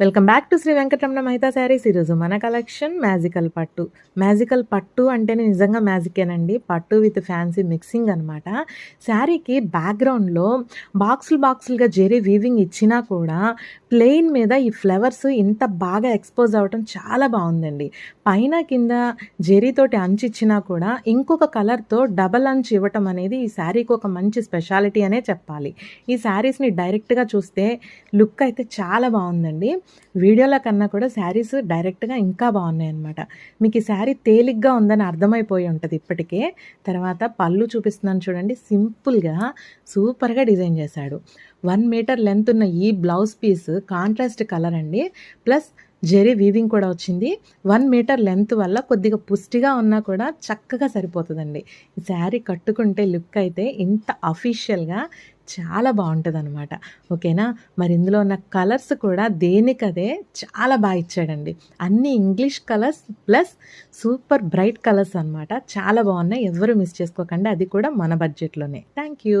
Welcome back to Shri Venkataramana Mahita sarees ఈరోజు మన collection magical పట్టు. మ్యాజికల్ పట్టు అంటేనే నిజంగా మ్యాజికేనండి. పట్టు విత్ ఫ్యాన్సీ మిక్సింగ్ అనమాట శారీకి బ్యాక్గ్రౌండ్లో బాక్సులు బాక్సులుగా జెరీ వీవింగ్ ఇచ్చినా కూడా ప్లెయిన్ మీద ఈ ఫ్లవర్స్ ఇంత బాగా ఎక్స్పోజ్ అవ్వటం చాలా బాగుందండి. పైన కింద జెరీతోటి అంచు ఇచ్చినా కూడా ఇంకొక కలర్తో డబల్ అంచు ఇవ్వటం అనేది ఈ శారీకి ఒక మంచి స్పెషాలిటీ అనే చెప్పాలి. ఈ శారీస్ని డైరెక్ట్గా చూస్తే లుక్ అయితే చాలా బాగుందండి. వీడియోల కన్నా కూడా శారీస్ డైరెక్ట్గా ఇంకా బాగున్నాయి అనమాట మీకు ఈ శారీ తేలిగ్గా ఉందని అర్థమైపోయి ఉంటుంది ఇప్పటికే. తర్వాత పళ్ళు చూపిస్తున్నాను చూడండి. సింపుల్గా సూపర్గా డిజైన్ చేశాడు. వన్ మీటర్ లెంత్ ఉన్న ఈ బ్లౌజ్ పీస్ కాంట్రాస్ట్ కలర్ అండి. ప్లస్ జెరీ వీవింగ్ కూడా వచ్చింది. వన్ మీటర్ లెంత్ వల్ల కొద్దిగా పుష్టిగా ఉన్నా కూడా చక్కగా సరిపోతుందండి. ఈ శారీ కట్టుకుంటే లుక్ అయితే ఇంత అఫీషియల్గా చాలా బాగుంటుంది అనమాట ఓకేనా? మరి ఇందులో ఉన్న కలర్స్ కూడా దేనికదే చాలా బాగా ఇచ్చాడండి. అన్ని English colours plus super bright colours అనమాట చాలా బాగున్నాయి. ఎవరు మిస్ చేసుకోకండి. అది కూడా మన బడ్జెట్లోనే. Thank you.